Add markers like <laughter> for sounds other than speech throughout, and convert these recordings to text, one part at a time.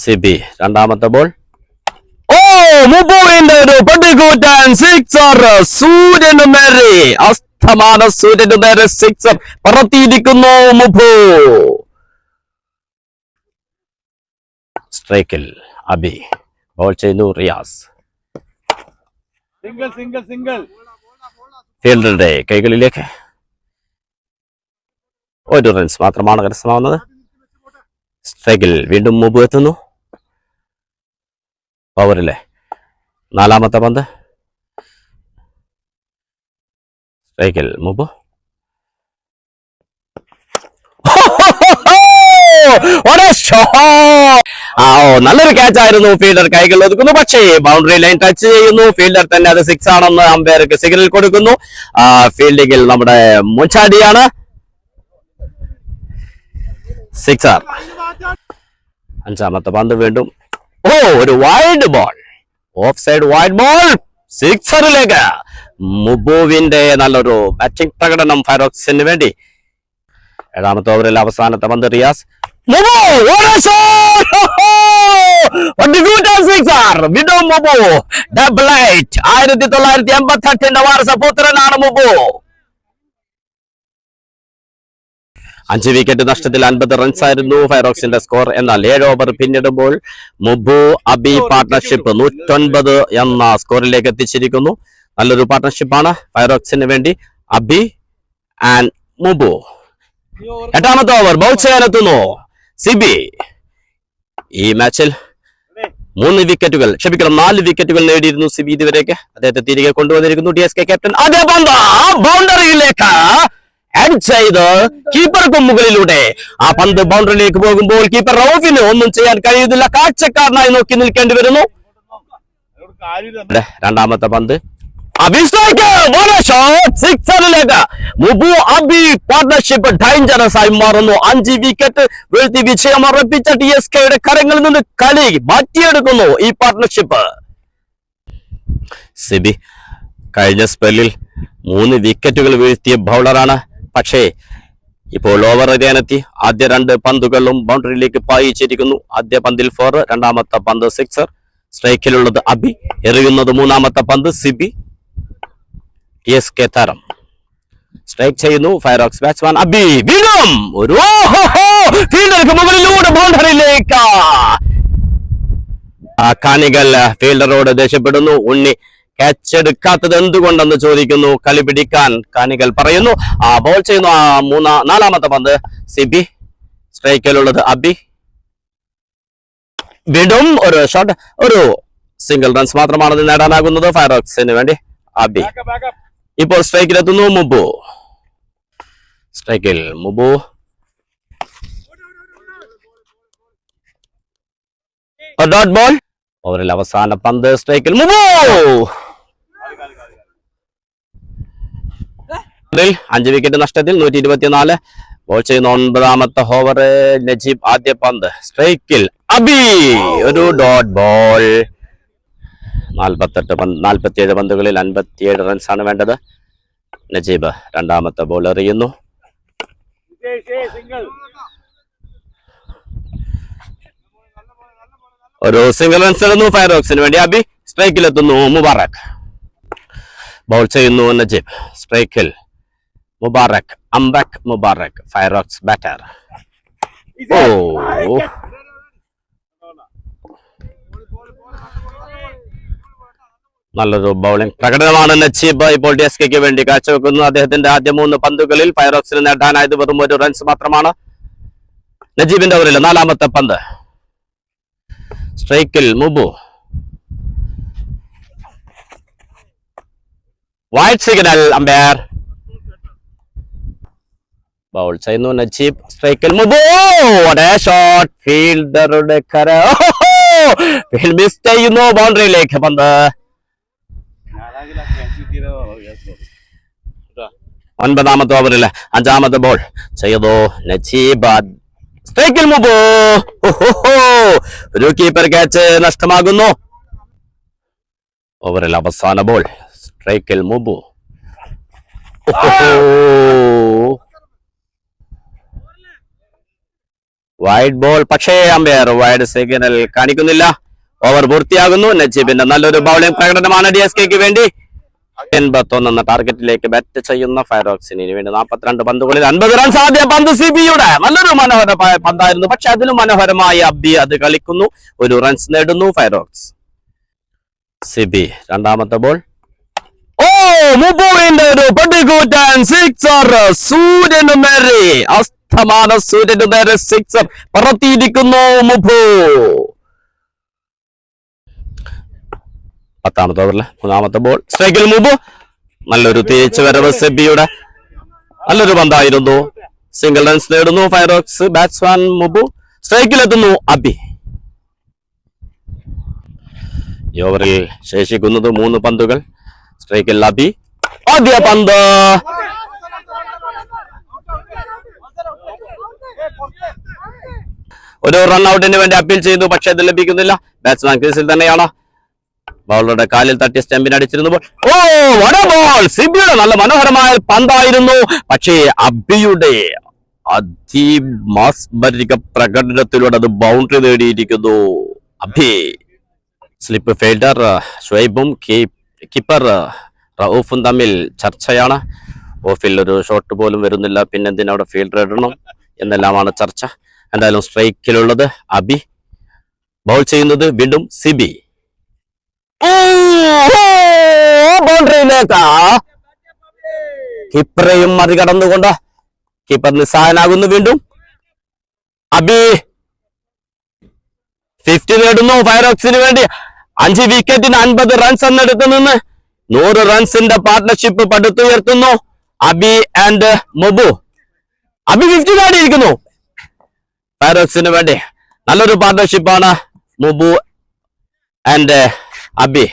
സിബി. രണ്ടാമത്തെ ബോൾ ഓ മുബുവിന്റെ ഒരു പടുകൂറ്റാൻ സിക്സർ സൂര്യന് നേരെ. അസ്തമാന സൂര്യന് നേരെ സിക്സർ പറത്തിയിരിക്കുന്നു മുബു സ്ട്രൈക്കിൽ അബി. ബോൾ ചെയ്യുന്നു റിയാസ്. സിംഗിൾ സിംഗിൾ സിംഗിൾ ഫീൽഡറുടെ കൈകളിലേക്ക്. ഒരു റൺസ് മാത്രമാണ് കരസ്ഥമാവുന്നത്. സ്ട്രൈക്കിൽ വീണ്ടും മുമ്പ് എത്തുന്നു. ഓവറിലെ നാലാമത്തെ പന്ത്. സ്ട്രൈക്കിൽ മുമ്പ്. <laughs> ആ നല്ലൊരു ക്യാച്ച് ആയിരുന്നു ഫീൽഡർ കൈകൾ ഒതുക്കുന്നു. പക്ഷേ ബൗണ്ടറി ലൈൻ ടച്ച് ചെയ്യുന്നു. ഫീൽഡർ തന്നെ അത് സിക്സ് ആണെന്ന് അമ്പയർക്ക് സിഗ്നൽ കൊടുക്കുന്നു. ഫീൽഡിംഗിൽ നമ്മുടെ മുൻചാടിയാണ് സിക്സർ അഞ്ചാമത്തെ പന്ത് വീണ്ടും. ഓ ഒരു wide ball off side wide ball സിക്സറിലേക്ക് മുബുവിന്റെ നല്ലൊരു ബാറ്റിംഗ് പ്രകടനം ഫൈറോക്സിന് വേണ്ടി. ഏഴാമത്തെ ഓവറിൽ അവസാനത്തെ പന്ത് റിയാസ്. ആയിരത്തി തൊള്ളായിരത്തി എൺപത്തി എട്ടിന്റെ വാരസപുത്രനാണ് മുബു. അഞ്ച് വിക്കറ്റ് നഷ്ടത്തിൽ അൻപത് റൺസ് ആയിരുന്നു. ഫൈറോക്സിന്റെ സ്കോർ എന്നാൽ ഏഴ് ഓവർ പിന്നിടുമ്പോൾ മുബു അബി പാർട്ട്ണർഷിപ്പ് നൂറ്റൊൻപത് എന്ന സ്കോറിലേക്ക് എത്തിച്ചിരിക്കുന്നു. നല്ലൊരു പാർട്ട്ണർഷിപ്പാണ് ഫൈറോക്സിന് വേണ്ടി അബി ആൻഡ് മുബു. എട്ടാമത്തെ ഓവർ ബൗൾ ചെയ്യാനെത്തുന്നു സിബി. ഈ മാച്ചിൽ മൂന്ന് വിക്കറ്റുകൾ ക്ഷമിക്കണം നാല് വിക്കറ്റുകൾ നേടിയിരുന്നു സിബി ഇതുവരെയൊക്കെ. അദ്ദേഹത്തെ തിരികെ കൊണ്ടുവന്നിരിക്കുന്നു. ഡി എസ് കെ ക്യാപ്റ്റൻ അതേ ബൗണ്ടറിയിലേക്ക് ഹെഡ് ചെയ്ത് കീപ്പർക്ക് മുകളിലൂടെ. ആ പന്ത് ബൗണ്ടറിയിലേക്ക് പോകുമ്പോൾ കീപ്പർ റൌഫിന് ഒന്നും ചെയ്യാൻ കഴിയുന്നില്ല. കാഴ്ചക്കാരനായി നോക്കി നിൽക്കേണ്ടി വരുന്നു. രണ്ടാമത്തെ പന്ത്. പാർട്ണർഷിപ്പ് ഡേഞ്ചറസ് ആയി മാറുന്നു. അഞ്ച് വിക്കറ്റ് വീഴ്ത്തി വിജയം അറപ്പിച്ച ടി എസ് കെയുടെ കരങ്ങളിൽ നിന്ന് കളി മാറ്റിയെടുക്കുന്നു ഈ പാർട്ണർഷിപ്പ് സിബി കഴിഞ്ഞ സ്പെല്ലിൽ മൂന്ന് വിക്കറ്റുകൾ വീഴ്ത്തിയ ബൗളറാണ് പക്ഷേ ഇപ്പോൾ ഓവർ എറിയാനെത്തി ആദ്യ രണ്ട് പന്തുകളും ബൗണ്ടറിയിലേക്ക് പായിച്ചിരിക്കുന്നു. ആദ്യ പന്തിൽ ഫോർ രണ്ടാമത്തെ പന്ത് സിക്സർ സ്ട്രൈക്കിലുള്ളത് അബി. എറിയുന്നത് മൂന്നാമത്തെ പന്ത് സിബി. എസ് കെ താരം. സ്ട്രൈക്ക് ചെയ്യുന്നു ഫയറോക്സ് ബാറ്റ്സ്മാൻ അബി. വീണ്ടും ഒരു! ഫീൽഡർക്ക് മുകളിലൂടെ ബൗണ്ടറിയിലേക്ക്. കാണികൾ ഫീൽഡറോട് ദേഷ്യപ്പെടുന്നു. ഉണ്ണി ക്യാച്ച് എടുക്കാത്തത് എന്തുകൊണ്ടെന്ന് ചോദിക്കുന്നു. കളി പിടിക്കാൻ കാണികൾ പറയുന്നു. ആ ബോൾ ചെയ്യുന്നു. ആ മൂന്നാ നാലാമത്തെ പന്ത്. സിബി സ്ട്രൈക്കിലുള്ളത്. അബി വിടും ഒരു ഷോട്ട് ഒരു സിംഗിൾ റൺസ് മാത്രമാണ് നേടാനാകുന്നത്. ഫയറോക്സിന് വേണ്ടി അബി. ഇപ്പോൾ സ്ട്രൈക്കിലെത്തുന്നു മുബു. സ്ട്രൈക്കിൽ മുബു. ഡോട്ട് ബോൾ ഓവറിൽ അവസാന പന്ത് സ്ട്രൈക്കിൽ മുബു. അഞ്ച് വിക്കറ്റ് നഷ്ടത്തിൽ നൂറ്റി ഇരുപത്തിനാല് ബോൾ ചെയ്യുന്ന ഒൻപതാമത്തെ ഓവർ നജീബ് ആദ്യ പന്ത്. സ്ട്രൈക്കിൽ അബി. ഒരു ഡോട്ട് ബോൾ നാൽപ്പത്തെട്ട് പന്ത് നാൽപ്പത്തിയേഴ് പന്തുകളിൽ അൻപത്തിയേഴ് റൺസ് ആണ് വേണ്ടത്. നജീബ് രണ്ടാമത്തെ ബോൾ എറിയുന്നു. ഒരു സിംഗിൾ റൺസ് ഇടുന്നു ഫയറോക്സിന് വേണ്ടി അബി സ്ട്രൈക്കിലെത്തുന്നു മുബാറക്. ബോൾ ചെയ്യുന്നു നജീബ്. സ്ട്രൈക്കിൽ മുബാറക് അംബക് മുബാറക് ഫയറോക്സ് ബാറ്റർ ഓ നല്ലൊരു ബൗളിംഗ് പ്രകടനമാണ് നജീബ് ഇപ്പോൾ ഡി എസ് കെക്ക് വേണ്ടി കാഴ്ചവെക്കുന്നു. അദ്ദേഹത്തിന്റെ ആദ്യ മൂന്ന് പന്തുകളിൽ ഫയറോക്സിന് നേടാനായത് വെറും ഒരു റൺസ് മാത്രമാണ്. നജീബിന്റെ ഓവറിൽ നാലാമത്തെ പന്ത്. സ്ട്രൈക്കിൽ Mubu. Wide signal umpire. Bowl ചെയ്യുന്നു നജീബ് സ്ട്രൈക്കിൽ ഷോട്ട് ഫീൽഡറുടെ കര. ചെയ്യുന്നു. ബൗണ്ടറിയിലേക്ക് പന്ത്. ഒൻപതാമത്തെ ഓവറിൽ അഞ്ചാമത്തെ ബോൾ ചെയ്തു. സ്ട്രൈക്കിൽ. ഒരു കീപ്പർ ക്യാച്ച് നഷ്ടമാകുന്നു. ഓവറിൽ അവസാന ബോൾ സ്ട്രൈക്കിൽ മുബു ഓഹോഹോ. വൈഡ് ബോൾ പക്ഷേ അമ്പയർ വൈഡ് സിഗ്നൽ കാണിക്കുന്നില്ല. ഓവർ പൂർത്തിയാകുന്നു. നജീബിന്റെ നല്ലൊരു ബൗളിംഗ് പ്രകടനമാണ് ഡി എസ് കെക്ക് വേണ്ടി. എൺപത്തൊന്ന് എന്ന ടാർഗറ്റിലേക്ക് ബാറ്റ് ചെയ്യുന്ന ഫയറോക്സിന് വേണ്ടി നാൽപ്പത്തിരണ്ട് പന്തുകളിൽ അൻപത് റൺസ് ആദ്യ പന്ത് സി ബിയുടെ നല്ലൊരു മനോഹരമായ പന്തായിരുന്നു. പക്ഷെ അതിലും മനോഹരമായി അബ്ബി അത് കളിക്കുന്നു. ഒരു റൺസ് നേടുന്നു ഫയറോക്സ് സിബി രണ്ടാമത്തെ ബോൾ ഓ മുബുവിന്റെ ഒരു പടുകൂറ്റൻ സിക്സർ സൂര്യന് നേരെ അസ്തമാന സൂര്യന്റെ നേരെ സിക്സർ പറത്തിയിരിക്കുന്നു മുബു പത്താമത്തെ ഓവറിലെ മൂന്നാമത്തെ ബോൾ സ്ട്രൈക്കിൽ മുമ്പ് നല്ലൊരു തിരിച്ചു വരവ് സെബിയുടെ. നല്ലൊരു പന്തായിരുന്നു. സിംഗിൾ റൺസ് നേടുന്നു. ഫയറോക്സ് ബാറ്റ്സ്മാൻ മുബു സ്ട്രൈക്കിലെത്തുന്നു അബി. ഈ ഓവറിൽ ശേഷിക്കുന്നത് മൂന്ന് പന്തുകൾ. സ്ട്രൈക്കിൽ അബി. ആദ്യ പന്ത്. ഒരു റൺ ഔട്ടിന് വേണ്ടി അപ്പീൽ ചെയ്തു പക്ഷെ അത് ലഭിക്കുന്നില്ല. ബാറ്റ്സ്മാൻ ക്രീസിൽ തന്നെയാണ്. ബൗളറുടെ കാലിൽ തട്ടി സ്റ്റെമ്പിന് അടിച്ചിരുന്നു. ഓ വട ബോൾ സിബിയുടെ നല്ല മനോഹരമായ പന്തായിരുന്നു. പക്ഷേ അബിയുടെ അതിമാസ്മരിക പ്രകടനത്തിലൂടെ അത് ബൗണ്ടറി നേടിയിരിക്കുന്നു. അബി സ്ലിപ്പ് ഫീൽഡർ ഷുബും കീപ്പർ റൌഫും തമ്മിൽ ചർച്ചയാണ്. ഓഫിൽ ഒരു ഷോട്ട് പോലും വരുന്നില്ല. പിന്നെന്തിനവിടെ ഫീൽഡർ ഇടണം? എന്നെല്ലാമാണ് ചർച്ച. എന്തായാലും സ്ട്രൈക്കിലുള്ളത് അബി. ബൗൾ ചെയ്യുന്നത് വീണ്ടും സിബി. ബൗണ്ടറിയിലേക്കാ. മറികടന്നുകൊണ്ട് കീപ്പർ നിസ്സഹായനാകുന്നു വീണ്ടും. അബി. ഫിഫ്റ്റി നേടുന്നു ഫയറോക്സിന് വേണ്ടി. അഞ്ച് വിക്കറ്റിന് അൻപത് റൺസ് എന്നെടുത്തു നിന്ന് നൂറ് റൺസിന്റെ പാർട്ട്ണർഷിപ്പ് പടുത്തുയർത്തുന്നു അബി ആൻഡ് മൊബു. അബി ഫിഫ്റ്റി നേടിയിരിക്കുന്നു. ഫയറോക്സിന് വേണ്ടി നല്ലൊരു പാർട്ട്ണർഷിപ്പാണ് മുബു ആൻഡ് അബി.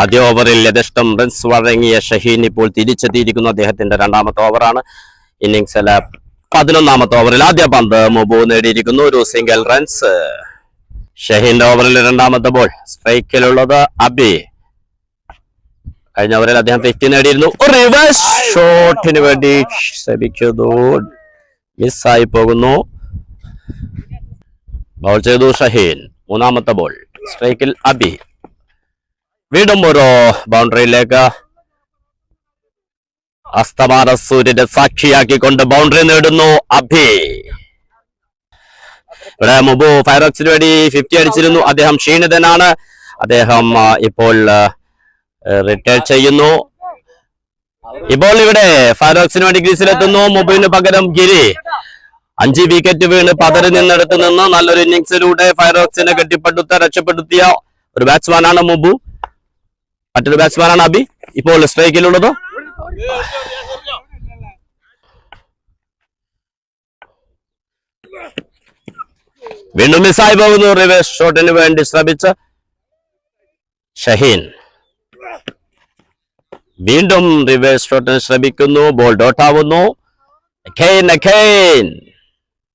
ആദ്യ ഓവറിൽ യഥേഷ്ടം റൺസ് വഴങ്ങിയ ഷഹീൻ ഇപ്പോൾ തിരിച്ചെത്തിയിരിക്കുന്നു. അദ്ദേഹത്തിന്റെ രണ്ടാമത്തെ ഓവറാണ് ഇന്നിംഗ്സിലെ പതിനൊന്നാമത്തെ ഓവറിൽ ആദ്യ പന്ത് മുബു നേടിയിരിക്കുന്നു. ഒരു സിംഗിൾ റൺസ് ഷഹീന്റെ ഓവറിൽ രണ്ടാമത്തെ ബോൾ സ്ട്രൈക്കിലുള്ളത് അബി. കഴിഞ്ഞ ഓവറിൽ അദ്ദേഹം ഫിഫ്റ്റി നേടിയിരുന്നു. റിവേഴ്സ് ഷോട്ടിന് വേണ്ടി ശ്രമിക്കുന്നു. മിസ്സായി പോകുന്നു. ബൗൾ ചെയ്തു ഷഹീൻ. മൂന്നാമത്തെ ബോൾ സ്ട്രൈക്കിൽ അബി. വീണ്ടും ഒരു ബൗണ്ടറിയിലേക്ക്. അസ്തമാന സൂര്യന്റെ സാക്ഷിയാക്കിക്കൊണ്ട് ബൗണ്ടറി നേടുന്നു അഭി ഇവിടെ മുബു ഫയറോക്സിന് വേണ്ടി ഫിഫ്റ്റി അടിച്ചിരുന്നു. അദ്ദേഹം ക്ഷീണിതനാണ്. അദ്ദേഹം ഇപ്പോൾ റിട്ടയർ ചെയ്യുന്നു. ഇപ്പോൾ ഇവിടെ ഫാരോക്സിന് വേണ്ടി ക്രീസിലെത്തുന്നു മുബൈലിന് പകരം ഗിരി. അഞ്ച് വിക്കറ്റ് വീണ് പതറി നിന്നെടുത്ത് നിന്ന്. നല്ലൊരു ഇന്നിങ്സിലൂടെ ഫയറോക്സിനെ കെട്ടിപ്പടുത്ത രക്ഷപ്പെടുത്തിയ ഒരു ബാറ്റ്സ്മാനാണ് മുബു. മറ്റൊരു ബാറ്റ്സ്മാനാണ് അബി. ഇപ്പോൾ സ്ട്രൈക്കിലുള്ളത് വീണ്ടും മിസ്സായി പോകുന്നു. റിവേഴ്സ് ഷോട്ടിന് വേണ്ടി ശ്രമിച്ച ഷഹീൻ. വീണ്ടും റിവേഴ്സ് ഷോട്ടിന് ശ്രമിക്കുന്നു ബോൾ ഡോട്ട് ആവുന്നു.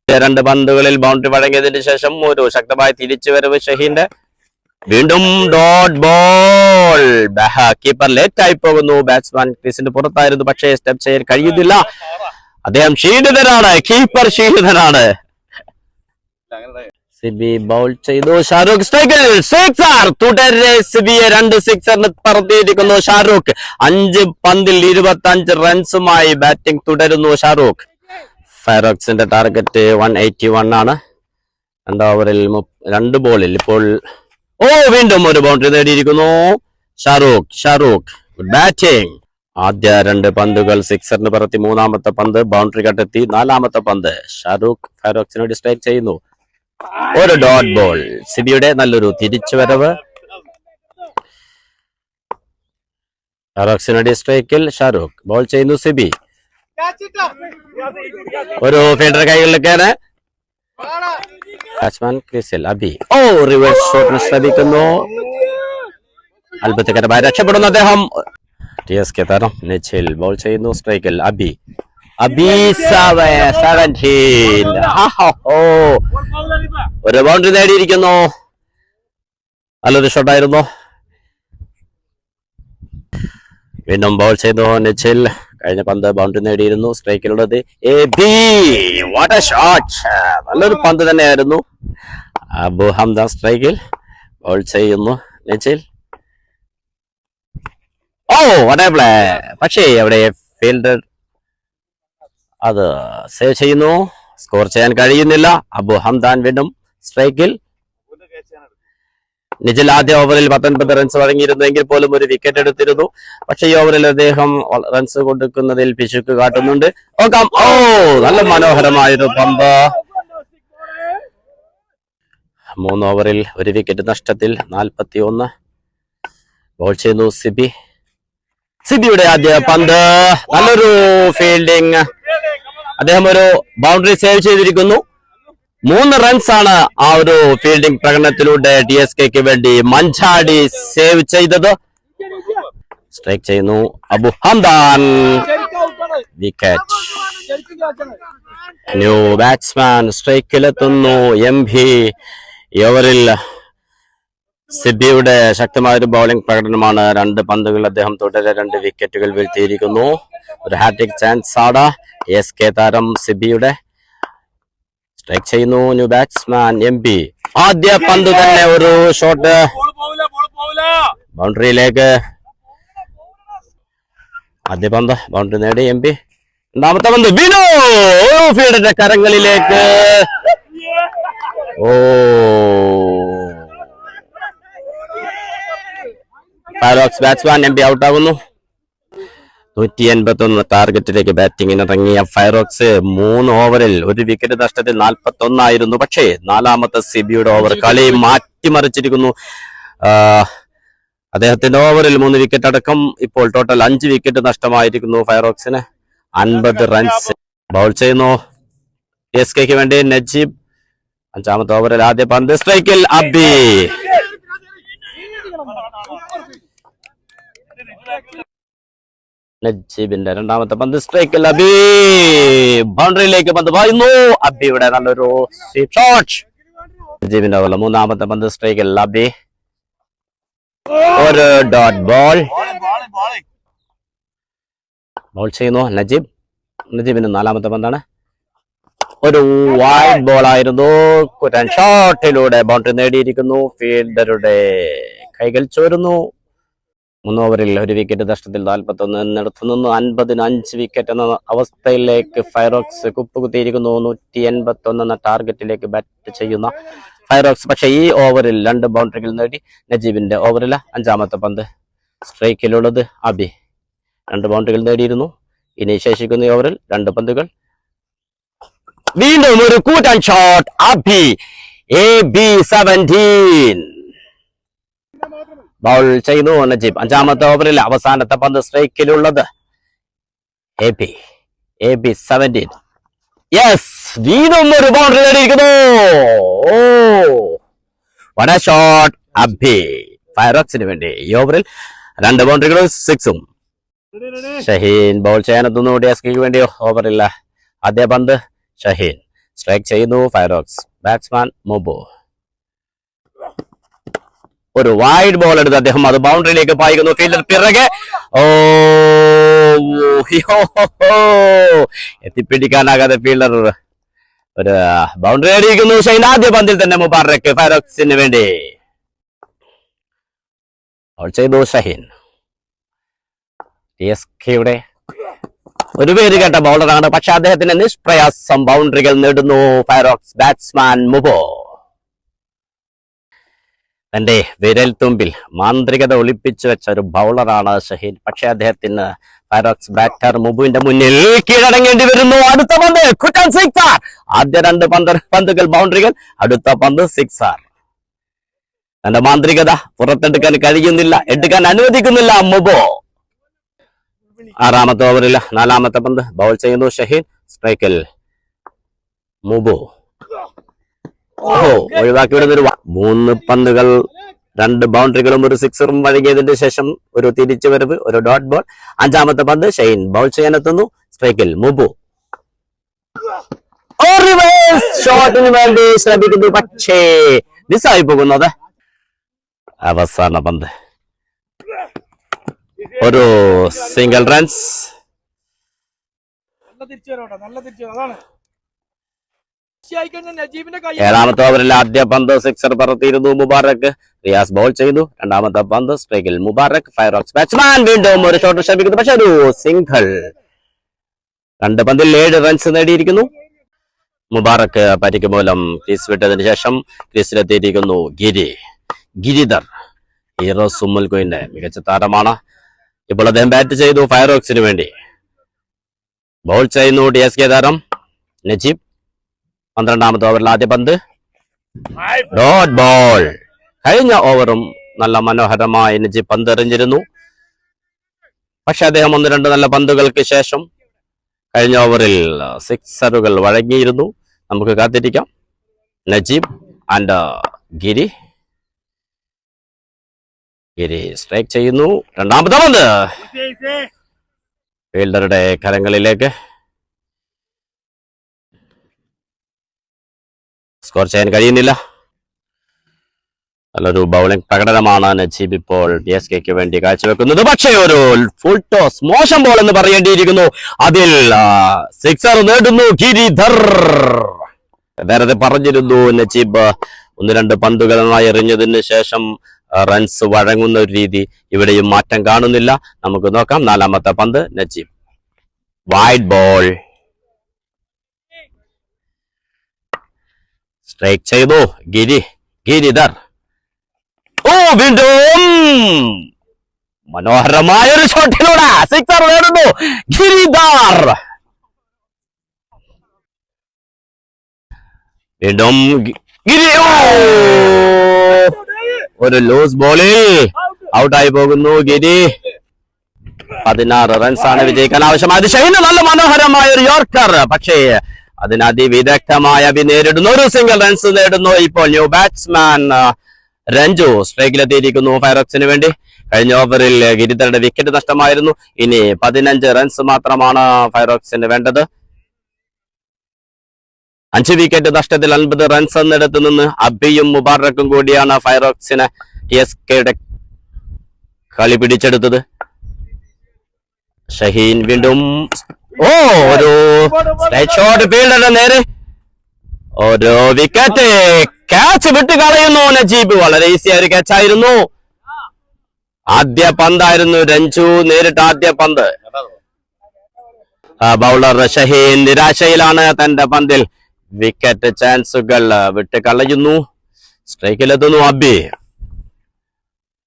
രണ്ട് പന്തുകളിൽ ബൗണ്ടറി വഴങ്ങിയതിനു ശേഷം ഒരു ശക്തമായ തിരിച്ചുവരവ് ഷഹീന്റെ. വീണ്ടും ഡോട്ട് ബോൾ കീപ്പർ ലേറ്റ് ആയി പോകുന്നു. ബാറ്റ്സ്മാൻ ക്രീസിന്റെ പുറത്തായിരുന്നു പക്ഷേ സ്റ്റെപ്പ് ചെയ്യാൻ കഴിയുന്നില്ല. അദ്ദേഹം ക്ഷീണിതനാണ് കീപ്പർ ക്ഷീണിതനാണ്. സിബി ബൗൾ ചെയ്തു. ഷാരൂഖ് സ്ട്രൈക്കിൽ സിക്സർ തുടരെ സിബിയെ രണ്ട് സിക്സറിന് പറത്തിയിരിക്കുന്നു ഷാരൂഖ്. അഞ്ച് പന്തിൽ ഇരുപത്തി അഞ്ച് റൺസുമായി ബാറ്റിംഗ് തുടരുന്നു ഷാരൂഖ്. ഫയറോക്സിന്റെ ടാർഗറ്റ് വൺ എയ്റ്റി വൺ ആണ്. രണ്ട് ഓവറിൽ രണ്ട് ബോളിൽ ഇപ്പോൾ ഓ വീണ്ടും ഒരു ബൗണ്ടറി നേടിയിരിക്കുന്നു. ഷാരൂഖ് ഷാരൂഖ് ബാറ്റിംഗ് ആദ്യ രണ്ട് പന്തുകൾ സിക്സറിന് പറത്തി. മൂന്നാമത്തെ പന്ത് ബൗണ്ടറി കട്ടെത്തി നാലാമത്തെ പന്ത് ഷാരൂഖ് ഫയറോക്സിന് സ്ട്രൈക്ക് ചെയ്യുന്നു. ഒരു ഡോട്ട് ബോൾ. സിബിയുടെ നല്ലൊരു തിരിച്ചുവരവ്. ഫയറോക്സിന് സ്ട്രൈക്കിൽ ഷാറൂഖ് ബോൾ ചെയ്യുന്നു സിബി. ഒരു ഫീൽഡർ കൈകളിലേക്കാണ്. ബാറ്റ്സ്മാൻ ക്രിസിൽ അബി. ഓ റിവേഴ്സ് ഷോട്ടിന് ശ്രമിക്കുന്നു. അത്ഭുതകരമായി രക്ഷപ്പെടുന്നു അദ്ദേഹം. ടി എസ് കെ താരം നെച്ചിൽ ബോൾ ചെയ്യുന്നു സ്ട്രൈക്കിൽ അബി. അബി സെവന്റീൻ ഓ ഒരു ബൗണ്ടറി നേടിയിരിക്കുന്നു. നല്ലൊരു ഷോട്ടായിരുന്നു വീണ്ടും ബോൾ ചെയ്തു നെച്ചിൽ കഴിഞ്ഞ പന്ത് ബൗണ്ടറി നേടിയിരുന്നു. സ്ട്രൈക്കിലുള്ളത് A B what a shot നല്ലൊരു പന്ത് തന്നെയായിരുന്നു. അബു ഹംദ സ്ട്രൈക്കിൽ ബോൾ ചെയ്യുന്നു നെച്ചിൽ ഓ വടേ പ്ലേ പക്ഷേ അവിടെ ഫീൽഡർ അത് സേവ് ചെയ്യുന്നു. സ്കോർ ചെയ്യാൻ കഴിയുന്നില്ല. അബു ഹംദാൻ വീണ്ടും സ്ട്രൈക്കിൽ. നിജൽ ആദ്യ ഓവറിൽ പത്തൊൻപത് റൺസ് വഴങ്ങിയിരുന്നെങ്കിൽ പോലും ഒരു വിക്കറ്റ് എടുത്തിരുന്നു. പക്ഷേ ഈ ഓവറിൽ അദ്ദേഹം റൺസ് കൊടുക്കുന്നതിൽ പിശുക്ക് കാട്ടുന്നുണ്ട്. നോക്കാം. ഓ നല്ല മനോഹരമായൊരു പമ്പ മൂന്ന് ഓവറിൽ ഒരു വിക്കറ്റ് നഷ്ടത്തിൽ നാൽപ്പത്തി ഒന്ന് ബോൾ ചെയ്യുന്നു സിബി. സിബിയുടെ ആദ്യ പന്ത്. നല്ലൊരു ഫീൽഡിംഗ് അദ്ദേഹം ഒരു ബൗണ്ടറി സേവ് ചെയ്തിരിക്കുന്നു. മൂന്ന് റൺസ് ആണ് ആ ഒരു ഫീൽഡിംഗ് പ്രകടനത്തിലൂടെ ടി എസ് കെക്ക് വേണ്ടി മഞ്ചാടി സേവ് ചെയ്തത്. സ്ട്രൈക്ക് ചെയ്യുന്നു Abu Hamdan. Wicket new batsman സ്ട്രൈക്കിലെത്തുന്നു M ഭി എവറിൽ സിബിയുടെ ശക്തമായ ഒരു ബൗളിംഗ് പ്രകടനമാണ് രണ്ട് പന്തുകൾ അദ്ദേഹം തുടരെ രണ്ട് വിക്കറ്റുകൾ വീഴ്ത്തിയിരിക്കുന്നു ഒരു ഹാട്രിക് ചാൻസ് ആട എസ് കെ താരം സിബിയുടെ സ്ട്രൈക്ക് ചെയ്യുന്നു. ന്യൂ ബാറ്റ്സ്മാൻ എം പി ആദ്യ പന്ത് തന്നെ ഒരു ഷോട്ട് ബൗണ്ടറിയിലേക്ക് ആദ്യ പന്ത് ബൗണ്ടറി നേടി എം പി രണ്ടാമത്തെ പന്ത് ഫീൽഡിന്റെ കരങ്ങളിലേക്ക്. ഓ. ഫയറോക്സ് ബാറ്റ്സ്മാൻ എം പി ഔട്ടാകുന്നു നൂറ്റി എൺപത്തി ഒന്ന് ടാർഗറ്റിലേക്ക് ബാറ്റിംഗിന് ഇറങ്ങിയ ഫയറോക്സ് മൂന്ന് ഓവറിൽ ഒരു വിക്കറ്റ് നഷ്ടത്തിൽ നാൽപ്പത്തി ഒന്നായിരുന്നു പക്ഷേ നാലാമത്തെ സിബിയുടെ ഓവർ കളി മാറ്റിമറിച്ചിരിക്കുന്നു. അദ്ദേഹത്തിന്റെ ഓവറിൽ മൂന്ന് വിക്കറ്റ് അടക്കം ഇപ്പോൾ ടോട്ടൽ അഞ്ച് വിക്കറ്റ് നഷ്ടമായിരിക്കുന്നു ഫയറോക്സിന് അൻപത് റൺസ് ബൗൾ ചെയ്യുന്നു. എസ് കെക്ക് വേണ്ടി നജീബ് അഞ്ചാമത്തെ ഓവറിൽ ആദ്യ പന്ത്. സ്ട്രൈക്കിൽ അബി. നജീബിന്റെ രണ്ടാമത്തെ പന്ത് സ്ട്രൈക്ക് അബി ബൗണ്ടറിയിലേക്ക് പന്ത് പായുന്നു. അബിയുടെ നല്ലൊരു ഷോട്ട് നജീബിന്റെ ഓവറിൽ മൂന്നാമത്തെ പന്ത് സ്ട്രൈക്കിൽ അബി ഒരു ഡോട്ട് ബോൾ ബോൾ ചെയ്യുന്നു നജീബ്. നജീബിന്റെ നാലാമത്തെ പന്താണ്. ഒരു വൈഡ് ബോൾ ആയിരുന്നു. കുറ്റൻ ഷോട്ടിലൂടെ ബൗണ്ടറി നേടിയിരിക്കുന്നു. ഫീൽഡറുടെ കൈകൾ ചോരുന്നു. മൂന്ന് ഓവറിൽ ഒരു വിക്കറ്റ് നഷ്ടത്തിൽ നാൽപ്പത്തി ഒന്ന് എന്നിടത്തു നിന്ന് അൻപതിന് അഞ്ച് വിക്കറ്റ് എന്ന അവസ്ഥയിലേക്ക് ഫയറോക്സ് കുപ്പുകുത്തിയിരിക്കുന്നു. നൂറ്റി എൺപത്തി ഒന്ന് എന്ന ടാർഗറ്റിലേക്ക് ബാറ്റ് ചെയ്യുന്ന ഫയറോക്സ് പക്ഷേ ഈ ഓവറിൽ രണ്ട് ബൗണ്ടറികൾ നേടി. നജീബിന്റെ ഓവറിൽ അഞ്ചാമത്തെ പന്ത് സ്ട്രൈക്കിലുള്ളത് അബി. രണ്ട് ബൗണ്ടറികൾ നേടിയിരുന്നു. ഇനി ശേഷിക്കുന്ന ഓവറിൽ രണ്ട് പന്തുകൾ. വീണ്ടും ഒരു കൂറ്റൻ shot Abi A B seventeen bowl ചെയ്തു. നജീബ് അഞ്ചാമത്തെ ഓവറിൽ അവസാനത്തെ പന്ത് സ്ട്രൈക്കിലുള്ളത്. A P A P seventeen yes വീണ്ടും ഒരു ബൗണ്ടറി നേടിയിരിക്കുന്നു. ഓ വട ഷോട്ട് അഭി. ഫയറോക്സിന് വേണ്ടി ഈ ഓവറിൽ രണ്ട് ബൗണ്ടറികളും സിക്സും ഷഹീൻ ബൗൾ ചെയ്യാനെത്തുന്നു. ഡി എസ് കെക്ക് വേണ്ടി ഓവറില്ല ആദ്യ പന്ത് ഷഹീൻ. സ്ട്രൈക്ക് ചെയ്യുന്നു ഫയറോക്സ് ബാറ്റ്സ്മാൻ മൊബോ ഒരു വൈഡ് ബോൾ എടുത്ത് അദ്ദേഹം അത് ബൗണ്ടറിയിലേക്ക് പായിക്കുന്നു. ഫീൽഡർ പിറകെ. ഓ. എത്തിപ്പിടിക്കാനാകാതെ ഫീൽഡർ ഒരു ബൗണ്ടറി അടിയിക്കുന്നു ഷൈൻ ആദ്യ പന്തിൽ തന്നെ മുബാറക്ക് ഫയറോക്സിന് വേണ്ടി. ചെയ്തു ഷഹീൻ. ഒരു പേര് കേട്ട ബൗളറാണ് പക്ഷെ അദ്ദേഹത്തിന്റെ നിഷ്പ്രയാസം ബൗണ്ടറികൾ നേടുന്നു. ഫയറോക്സ് ബാറ്റ്സ്മാൻ മുബോ. തന്റെ വിരൽ തുമ്പിൽ മാന്ത്രികത ഒളിപ്പിച്ചു വെച്ച ഒരു ബൗളറാണ് ഷഹീൻ. പക്ഷെ അദ്ദേഹത്തിന് ഫയറോക്സ് ബാറ്റർ മുബുവിന്റെ മുന്നിൽ കീഴടങ്ങേണ്ടി വരുന്നു. അടുത്ത പന്ത് കുറ്റൻ സിക്സ് ആർ ആദ്യ രണ്ട് പന്ത് പന്തുകൾ ബൗണ്ടറികൾ അടുത്ത പന്ത് സിക്സ് ആർ തന്റെ മാന്ത്രികത പുറത്തെടുക്കാൻ കഴിയുന്നില്ല എടുക്കാൻ അനുവദിക്കുന്നില്ല മുബോ. ആറാമത്തെ ഓവറിൽ നാലാമത്തെ പന്ത് ബൗൾ ചെയ്യുന്നു ഷഹീൻ. സ്ട്രൈക്കിൽ മുബു. ഓഹോ ഒഴിവാക്കി വിടുന്ന മൂന്ന് പന്തുകൾ രണ്ട് ബൗണ്ടറികളും ഒരു സിക്സറും വഴങ്ങിയതിന് ശേഷം ഒരു തിരിച്ചു വരവ് ഒരു ഡോട്ട് ബോൾ. അഞ്ചാമത്തെ പന്ത് ഷെയ്ൻ ബൗൾ ചെയ്യാനെത്തുന്നു. സ്ട്രൈക്കിൽ മുബു. ഷോട്ടിന് വേണ്ടി ശ്രമിക്കുന്നു. പക്ഷേ മിസ്സായി പോകുന്നത് അവസാന പന്ത്. ഒരു സിംഗിൾ റൺസ് തിരിച്ചു വരോട്ടെ നല്ല തിരിച്ചു. അതാണ്. ഏഴാമത്തെ ഓവറിൽ ആദ്യ പന്ത് സിക്സർ പറത്തിയിരുന്നു മുബാറക്. റിയാസ് ബോൾ ചെയ്തു. രണ്ടാമത്തെ പന്ത് സ്ട്രൈക്കിൽ മുബാറക്. ഫയർ ഫയറോക്സ് ബാറ്റ്സ്മാൻ വീണ്ടും ഒരു ഷോട്ട് ശ്രമിക്കുന്നു പക്ഷെ ഒരു സിംഗിൾ. രണ്ട് പന്തിൽ ഏഴ് റൺസ് നേടിയിരിക്കുന്നു. മുബാറക് പരിക്ക് മൂലം ക്രീസ് വിട്ടതിന് ശേഷം ക്രീസിലെത്തിയിരിക്കുന്നു ഗിരി. ഗിരിധർ. ഹീറോ സുമുൽ കുയിന്റെ മികച്ച താരമാണ്. ഇപ്പോൾ അദ്ദേഹം ബാറ്റ് ചെയ്തു ഫയർ ഓക്സിന് വേണ്ടി. ബോൾ ചെയ്യുന്നു ഡി എസ് കെ താരം നജീബ്. പന്ത്രണ്ടാമത്തെ ഓവറിൽ ആദ്യ പന്ത്. ഡോട്ട് ബോൾ കഴിഞ്ഞ ഓവറും നല്ല മനോഹരമായ എനിക്ക് പന്ത് എറിഞ്ഞിരുന്നു പക്ഷെ അദ്ദേഹം ഒന്ന് രണ്ട് നല്ല പന്തുകൾക്ക് ശേഷം കഴിഞ്ഞ ഓവറിൽ സിക്സറുകൾ വഴങ്ങിയിരുന്നു. നമുക്ക് കാത്തിരിക്കാം. നജീബ് ആൻഡ് ഗിരി. ഗിരി സ്ട്രൈക്ക് ചെയ്യുന്നു. രണ്ടാമത്തെ പന്ത്. ഫീൽഡറുടെ കരങ്ങളിലേക്ക്. സ്കോർ ചെയ്യാൻ കഴിയുന്നില്ല. നല്ലൊരു ബൗളിംഗ് പ്രകടനമാണ് നജീബ് ഇപ്പോൾ ഡി എസ് കെക്ക് വേണ്ടി കാഴ്ചവെക്കുന്നത്. പക്ഷേ ഒരു ഫുൾ ടോസ് മോശം ബോൾ എന്ന് പറയേണ്ടിയിരിക്കുന്നു. അതിൽ സിക്സർ നേടുന്നു ഗിരിധർ. നേരത്തെ പറഞ്ഞിരുന്നു നജീബ് ഒന്ന് രണ്ട് പന്തുകളായി എറിഞ്ഞതിന് ശേഷം റൺസ് വഴങ്ങുന്ന ഒരു രീതി ഇവിടെയും മാറ്റം കാണുന്നില്ല. നമുക്ക് നോക്കാം നാലാമത്തെ പന്ത് നജീബ്. വൈഡ് ബോൾ സ്ട്രൈക്ക് ചെയ്തു. ഗിരി ഗിരിധർ. ഓ വീണ്ടും മനോഹരമായ ഒരു ഷോട്ടിലൂടെ സിക്സർ നേടുന്നു. ഗിരിധർ! വീണ്ടും ഗി- ഗിരി ഓ! ഒരു ലൂസ് ബോളിൽ ഔട്ടായി പോകുന്നു ഗിരി. പതിനാറ് റൺസാണ് വിജയിക്കാൻ ആവശ്യമായത്. ഷൈന് നല്ല മനോഹരമായ ഒരു യോർക്കർ. പക്ഷേ അതിന് അതിവിദഗ്ധമായ നേരിടുന്നു. ഒരു സിംഗിൾ റൺസ് നേടുന്നു. ഇപ്പോൾ ന്യൂ ബാറ്റ്സ്മാൻ രഞ്ജു സ്ട്രൈക്കിലെത്തിയിരിക്കുന്നു ഫയറോക്സിന് വേണ്ടി. കഴിഞ്ഞ ഓവറിൽ ഗിരിധരുടെ വിക്കറ്റ് നഷ്ടമായിരുന്നു. ഇനി പതിനഞ്ച് റൺസ് മാത്രമാണ് ഫയറോക്സിന് വേണ്ടത്. അഞ്ച് വിക്കറ്റ് നഷ്ടത്തിൽ അൻപത് റൺസ് എന്നിടത്ത് നിന്ന് അബിയും മുബാറക്കും കൂടിയാണ് ഫയറോക്സിന് ടി എസ് കെയുടെ കളി പിടിച്ചെടുത്തത്. ഷഹീൻ വീണ്ടും ഓ ഒരു ഷോട്ട് ഫീൽഡറുടെ നേരെ. ഒരു വിക്കറ്റ് ക്യാച്ച് വിട്ട് കളയുന്നു നജീബ്. വളരെ ഈസി ആയ ഒരു ക്യാച്ച് ആയിരുന്നു. ആദ്യ പന്തായിരുന്നു രഞ്ജു നേരിട്ട് ആദ്യ പന്ത്. ബൗളർ ഷഹീൻ നിരാശയിലാണ് തന്റെ പന്തിൽ. വിക്കറ്റ് ചാൻസുകൾ വിട്ട് കളയുന്നു സ്ട്രൈക്കിലെത്തുന്നു അബി.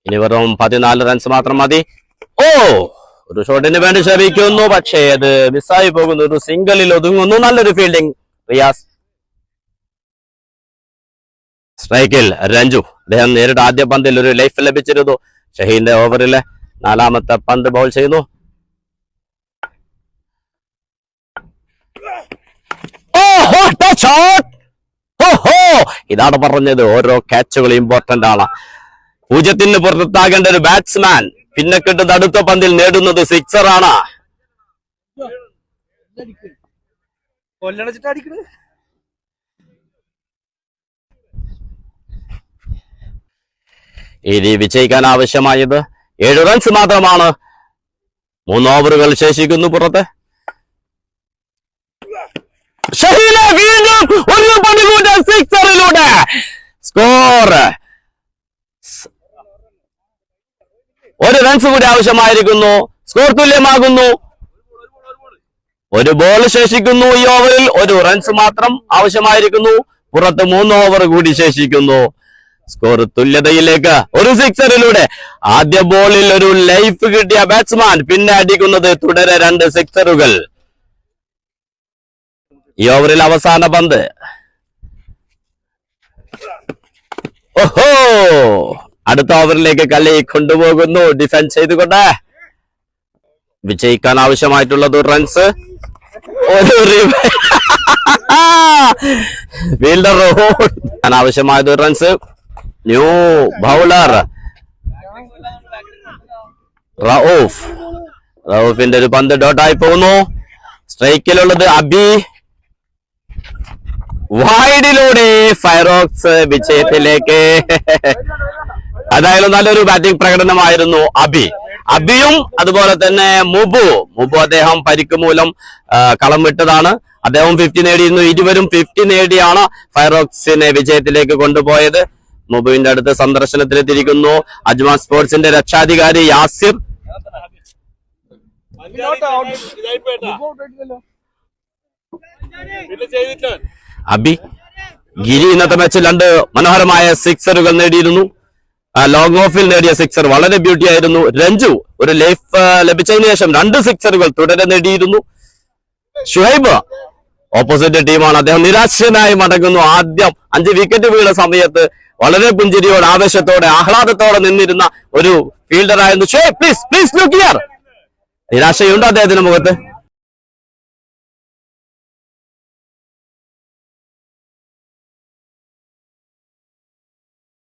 ഇനി വെറും പതിനാല് റൺസ് മാത്രം മതി. ഓ ഒരു ഷോട്ടിന് വേണ്ടി ശ്രമിക്കുന്നു പക്ഷേ അത് മിസ്സായി പോകുന്നു. ഒരു സിംഗിളിൽ ഒതുങ്ങുന്നു. നല്ലൊരു ഫീൽഡിംഗ് റിയാസ്. സ്ട്രൈക്കിൽ രഞ്ജു. അദ്ദേഹം നേരിട്ട് ആദ്യ പന്തിൽ ഒരു ലൈഫ് ലഭിച്ചിരുന്നു. ഷഹീന്റെ ഓവറിലെ നാലാമത്തെ പന്ത് ബൗൾ ചെയ്യുന്നു. ഇതാണ് പറഞ്ഞത് ഓരോ ക്യാച്ചുകൾ ഇമ്പോർട്ടന്റ് ആണ്. പൂജ്യത്തിന് പുറത്താകേണ്ട ഒരു ബാറ്റ്സ്മാൻ പിന്നെ കിട്ടുന്ന അടുത്ത പന്തിൽ നേടുന്നത് സിക്സർ ആണ് കൊല്ലടച്ചിട്ട് ഇനി വിജയിക്കാൻ ആവശ്യമായത് ഏഴ് റൺസ് മാത്രമാണ്. മൂന്ന് ഓവറുകൾ ശേഷിക്കുന്നു പുറത്ത്. ഷഹീല വീണ്ടും ഒരു പണിലൂടെ സിക്സറിലൂടെ. സ്കോർ ഒരു റൺസ് കൂടി ആവശ്യമായിരിക്കുന്നു. സ്കോർ തുല്യമാകുന്നു. ഒരു ബോൾ ശേഷിക്കുന്നു ഈ ഓവറിൽ ഒരു റൺസ് മാത്രം ആവശ്യമായിരിക്കുന്നു. പുറത്ത് മൂന്ന് ഓവർ കൂടി ശേഷിക്കുന്നു. സ്കോർ തുല്യതയിലേക്ക്. ഒരു സിക്സറിലൂടെ ആദ്യ ബോളിൽ ഒരു ലൈഫ് കിട്ടിയ ബാറ്റ്സ്മാൻ പിന്നെ അടിക്കുന്നത് തുടരെ രണ്ട് സിക്സറുകൾ ഈ ഓവറിൽ അവസാന പന്ത്. ഓഹോ! അടുത്ത ഓവറിലേക്ക് കളി കൊണ്ടുപോകുന്നു. ഡിഫൻസ് ചെയ്തുകൊണ്ട് വിജയിക്കാൻ ആവശ്യമായിട്ടുള്ളത് റൺസ് ഫീൽഡർ ആവശ്യമായത് റൺസ് ന്യൂ ബൗളർ റൌഫ് റൌഫിന്റെ ഒരു പന്ത് ഡോട്ടായി പോകുന്നു. സ്ട്രൈക്കിലുള്ളത് അബി. വൈഡിലൂടെ ഫയറോക്സ് വിജയത്തിലേക്ക്. അതായാലും നല്ലൊരു ബാറ്റിംഗ് പ്രകടനമായിരുന്നു അബി. അബിയും അതുപോലെ തന്നെ മുബു. മുബു അദ്ദേഹം പരിക്ക് മൂലം കളം വിട്ടതാണ്. അദ്ദേഹം ഫിഫ്റ്റി നേടിയിരുന്നു. ഇരുവരും ഫിഫ്റ്റി നേടിയാണ് ഫയറോക്സിനെ വിജയത്തിലേക്ക് കൊണ്ടുപോയത്. മുബുവിന്റെ അടുത്ത് സന്ദർശനത്തിലെത്തിയിരിക്കുന്നു. അജ്മാൻ സ്പോർട്സിന്റെ രക്ഷാധികാരി യാസിർ. അബി ഗിരി ഇന്നത്തെ മാച്ചിൽ രണ്ട് മനോഹരമായ സിക്സറുകൾ നേടിയിരുന്നു. ലോങ് ഓഫിൽ നേടിയ സിക്സർ വളരെ ബ്യൂട്ടി ആയിരുന്നു. രഞ്ജു ഒരു ലൈഫ് ലഭിച്ചതിന് ശേഷം രണ്ട് സിക്സറുകൾ തുടരെ നേടിയിരുന്നു. ഷുഹൈബ് ഓപ്പോസിറ്റ് ടീമാണ് അദ്ദേഹം നിരാശനായി മടങ്ങുന്നു. ആദ്യം അഞ്ച് വിക്കറ്റ് വീണ സമയത്ത് വളരെ പുഞ്ചിരിയോടെ ആവേശത്തോടെ ആഹ്ലാദത്തോടെ നിന്നിരുന്ന ഒരു ഫീൽഡറായിരുന്നു Shuhaib please please look here നിരാശയുണ്ട് അദ്ദേഹത്തിന്റെ മുഖത്ത്?